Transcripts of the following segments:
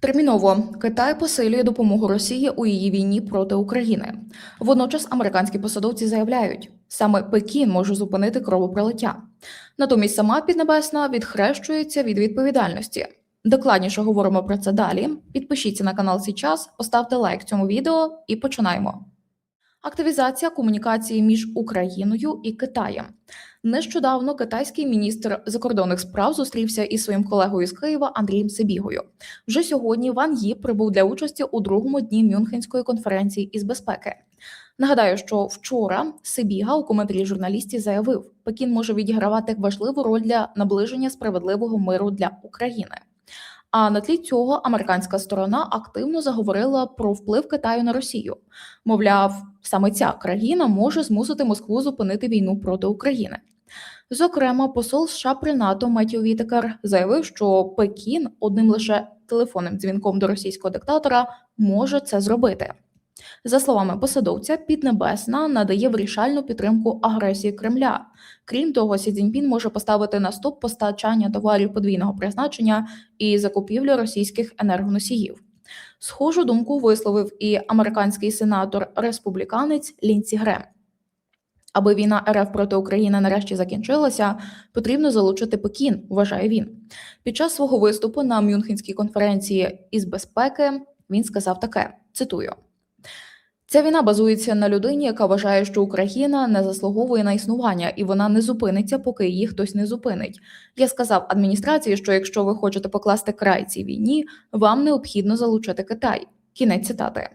Терміново Китай посилює допомогу Росії у її війні проти України. Водночас американські посадовці заявляють, саме Пекін може зупинити кровопролиття. Натомість сама Піднебесна відхрещується від відповідальності. Докладніше говоримо про це далі. Підпишіться на канал Січас, поставте лайк цьому відео і починаємо. Активізація комунікації між Україною і Китаєм. Нещодавно китайський міністр закордонних справ зустрівся із своїм колегою з Києва Андрієм Сибігою. Вже сьогодні Ван Ї прибув для участі у другому дні Мюнхенської конференції із безпеки. Нагадаю, що вчора Сибіга у коментарі журналістів заявив, Пекін може відігравати важливу роль для наближення справедливого миру для України. А на тлі цього американська сторона активно заговорила про вплив Китаю на Росію. Мовляв, саме ця країна може змусити Москву зупинити війну проти України. Зокрема, посол США при НАТО Меттіо Вітекер заявив, що Пекін одним лише телефонним дзвінком до російського диктатора може це зробити. За словами посадовця, Піднебесна надає вирішальну підтримку агресії Кремля. Крім того, Сі Цзіньпін може поставити на стоп постачання товарів подвійного призначення і закупівлю російських енергоносіїв. Схожу думку висловив і американський сенатор республіканець Лінсі Грем. Аби війна РФ проти України нарешті закінчилася, потрібно залучити Пекін, вважає він. Під час свого виступу на Мюнхенській конференції із безпеки він сказав таке: цитую. Ця війна базується на людині, яка вважає, що Україна не заслуговує на існування, і вона не зупиниться, поки її хтось не зупинить. Я сказав адміністрації, що якщо ви хочете покласти край цій війні, вам необхідно залучити Китай. Кінець цитати.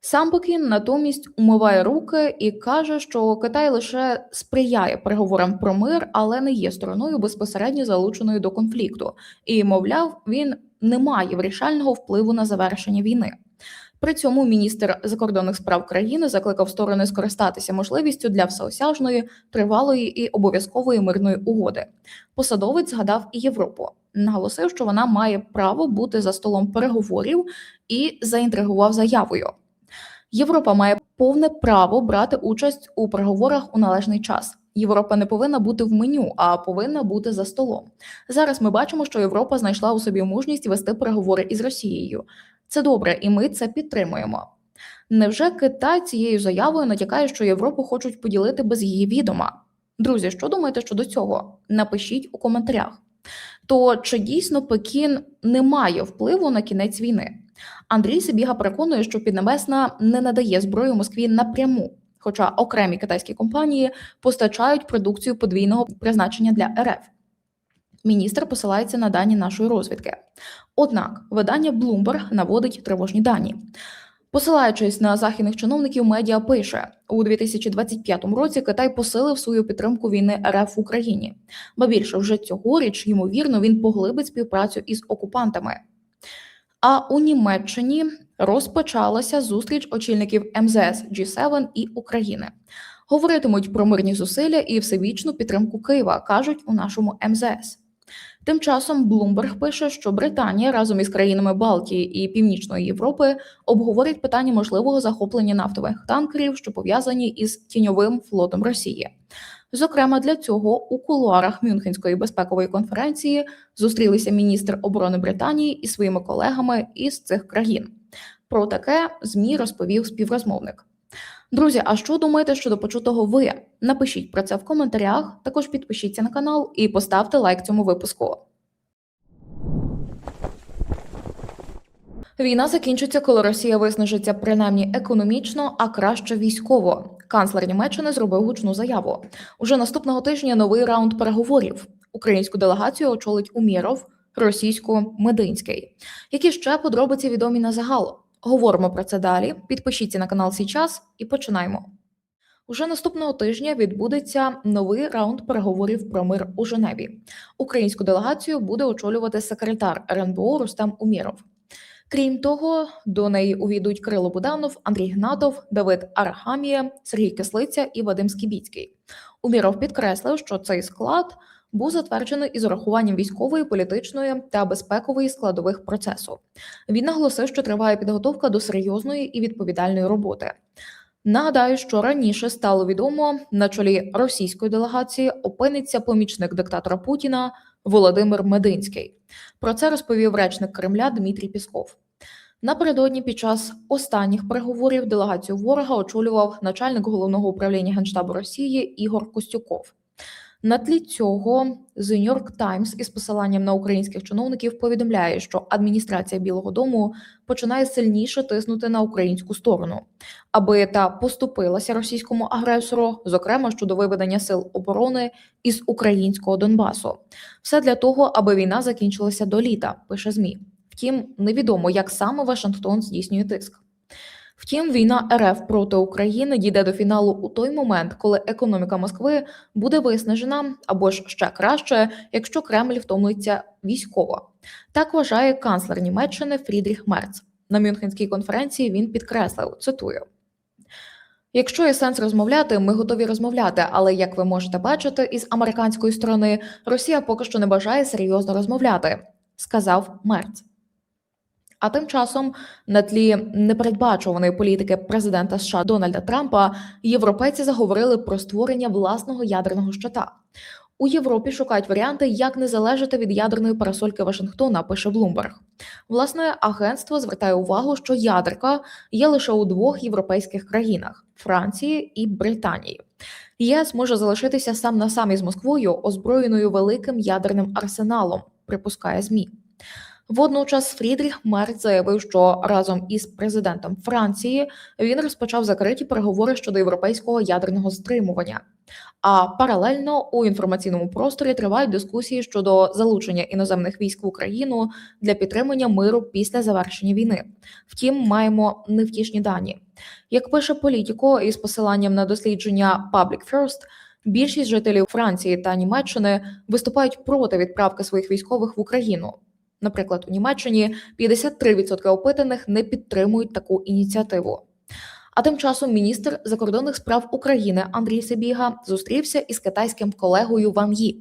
Сам Пекін натомість умиває руки і каже, що Китай лише сприяє переговорам про мир, але не є стороною безпосередньо залученою до конфлікту. І, мовляв, він не має вирішального впливу на завершення війни. При цьому міністр закордонних справ країни закликав сторони скористатися можливістю для всеосяжної, тривалої і обов'язкової мирної угоди. Посадовець згадав і Європу, наголосив, що вона має право бути за столом переговорів і заінтригував заявою. Європа має повне право брати участь у переговорах у належний час. Європа не повинна бути в меню, а повинна бути за столом. Зараз ми бачимо, що Європа знайшла у собі мужність вести переговори із Росією. Це добре, і ми це підтримуємо. Невже Китай цією заявою натякає, що Європу хочуть поділити без її відома? Друзі, що думаєте щодо цього? Напишіть у коментарях. То чи дійсно Пекін не має впливу на кінець війни? Андрій Сибіга переконує, що Піднебесна не надає зброю Москві напряму, хоча окремі китайські компанії постачають продукцію подвійного призначення для РФ. Міністр посилається на дані нашої розвідки. Однак видання Bloomberg наводить тривожні дані. Посилаючись на західних чиновників, медіа пише у 2025 році Китай посилив свою підтримку війни РФ в Україні. Ба більше вже цьогоріч, ймовірно, він поглибить співпрацю із окупантами. А у Німеччині розпочалася зустріч очільників МЗС G7 і України. Говоритимуть про мирні зусилля і всебічну підтримку Києва, кажуть у нашому МЗС. Тим часом Bloomberg пише, що Британія разом із країнами Балтії і Північної Європи обговорить питання можливого захоплення нафтових танкерів, що пов'язані із тіньовим флотом Росії. Зокрема, для цього у кулуарах Мюнхенської безпекової конференції зустрілися міністр оборони Британії із своїми колегами із цих країн. Про таке змі розповів співрозмовник. Друзі, а що думаєте щодо почутого ви? Напишіть про це в коментарях. Також підпишіться на канал і поставте лайк цьому випуску. Війна закінчиться, коли Росія виснажиться принаймні економічно, а краще військово. Канцлер Німеччини зробив гучну заяву. Уже наступного тижня новий раунд переговорів. Українську делегацію очолить Уміров, російську Мединський. Які ще подробиці відомі на загал? Говоримо про це далі. Підпишіться на канал Січас і починаємо. Уже наступного тижня відбудеться новий раунд переговорів про мир у Женеві. Українську делегацію буде очолювати секретар РНБО Рустем Уміров. Крім того, до неї увійдуть Кирило Буданов, Андрій Гнатов, Давид Арахамія, Сергій Кислиця і Вадим Скібіцький. Уміров підкреслив, що цей склад був затверджений із урахуванням військової, політичної та безпекової складових процесу. Він наголосив, що триває підготовка до серйозної і відповідальної роботи. Нагадаю, що раніше стало відомо, на чолі російської делегації опиниться помічник диктатора Путіна Володимир Мединський. Про це розповів речник Кремля Дмитрій Пісков. Напередодні під час останніх переговорів делегацію ворога очолював начальник головного управління генштабу Росії Ігор Костюков. На тлі цього The New York Times із посиланням на українських чиновників повідомляє, що адміністрація Білого Дому починає сильніше тиснути на українську сторону, аби та поступилася російському агресору, зокрема щодо виведення сил оборони із українського Донбасу. Все для того, аби війна закінчилася до літа, пише ЗМІ. Втім, невідомо, як саме Вашингтон здійснює тиск. Втім, війна РФ проти України дійде до фіналу у той момент, коли економіка Москви буде виснажена, або ж ще краще, якщо Кремль втомиться військово. Так вважає канцлер Німеччини Фрідріх Мерц. На Мюнхенській конференції він підкреслив цитую. Якщо є сенс розмовляти, ми готові розмовляти. Але як ви можете бачити, із американської сторони Росія поки що не бажає серйозно розмовляти, сказав Мерц. А тим часом, на тлі непередбачуваної політики президента США Дональда Трампа, європейці заговорили про створення власного ядерного щита. У Європі шукають варіанти, як не залежати від ядерної парасольки Вашингтона, пише Блумберг. Власне, агентство звертає увагу, що ядерка є лише у двох європейських країнах Франції і Британії. ЄС може залишитися сам на сам із Москвою, озброєною великим ядерним арсеналом, припускає ЗМІ. Водночас Фрідріх Мерц заявив, що разом із президентом Франції він розпочав закриті переговори щодо європейського ядерного стримування. А паралельно у інформаційному просторі тривають дискусії щодо залучення іноземних військ в Україну для підтримання миру після завершення війни. Втім, маємо невтішні дані. Як пише політико із посиланням на дослідження Public First, більшість жителів Франції та Німеччини виступають проти відправки своїх військових в Україну. Наприклад, у Німеччині 53% опитаних не підтримують таку ініціативу. А тим часом міністр закордонних справ України Андрій Сибіга зустрівся із китайським колегою Ван Ї.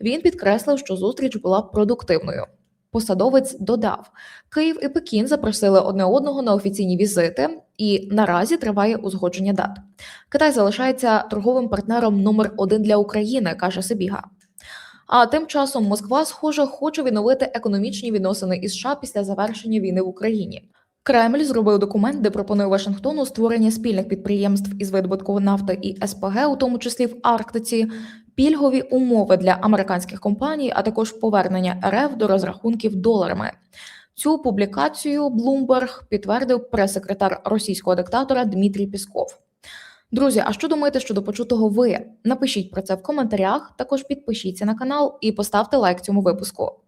Він підкреслив, що зустріч була продуктивною. Посадовець додав, Київ і Пекін запросили одне одного на офіційні візити, і наразі триває узгодження дат. Китай залишається торговим партнером номер один для України, каже Сибіга. А тим часом Москва, схоже, хоче відновити економічні відносини із США після завершення війни в Україні. Кремль зробив документ, де пропонує Вашингтону створення спільних підприємств із видобутку нафти і СПГ, у тому числі в Арктиці, пільгові умови для американських компаній, а також повернення РФ до розрахунків доларами. Цю публікацію Bloomberg підтвердив прес-секретар російського диктатора Дмитрій Пісков. Друзі, а що думаєте щодо почутого ви? Напишіть про це в коментарях. Також підпишіться на канал і поставте лайк цьому випуску.